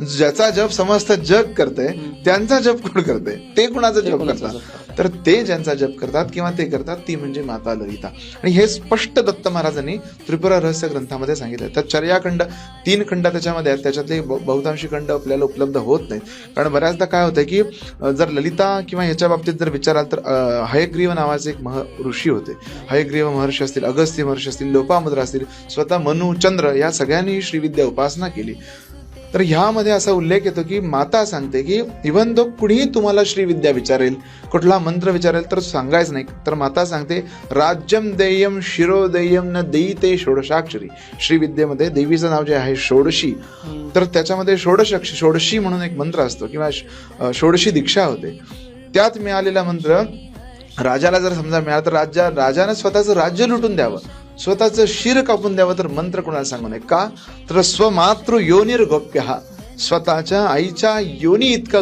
ज्याचा जप समस्त जग करते त्यांचा जप कोण करते? ते कुणाचा जप करतात? तर ते ज्यांचा जप करतात किंवा ते करतात ती म्हणजे माता ललिता. आणि हे स्पष्ट दत्त महाराजांनी त्रिपुरा रहस्य ग्रंथामध्ये सांगितलं तर चर्याखंड तीन खंड त्याच्यामध्ये आहेत. त्याच्यातले बहुतांशी खंड आपल्याला उपलब्ध होत नाहीत. कारण बऱ्याचदा काय होतं की जर ललिता किंवा ह्याच्या बाबतीत जर विचाराल तर हयग्रीव नावाचे एक मह ऋषी होते. हयग्रीव महर्षी असतील अगस्त्य महर्षी असतील लोपामुद्रा असतील स्वतः मनु चंद्र या सगळ्यांनी श्रीविद्या उपासना केली. तर ह्यामध्ये असा उल्लेख येतो की माता सांगते की इव्हन दो कुणीही तुम्हाला श्रीविद्या विचारेल कुठला मंत्र विचारेल तर सांगायच नाही. तर माता सांगते राज्यम देयम शिरो देयम न देई ते षोडशाक्षरी श्रीविद्येमध्ये देवीचं नाव जे आहे षोडशी. तर त्याच्यामध्ये षोडश अक्ष- षोडशी म्हणून एक मंत्र असतो किंवा षोडशी दीक्षा होते. त्यात मिळालेला मंत्र राजाला जर समजा मिळाला तर राजा राजानं स्वतःचं राज्य लुटून द्यावं. स्वतःचं शिर कापून द्यावं तर मंत्र कोणाला सांगू नये? का? तर स्वमातृ योनिर गोप्य हा स्वतःच्या आईच्या योनी इतका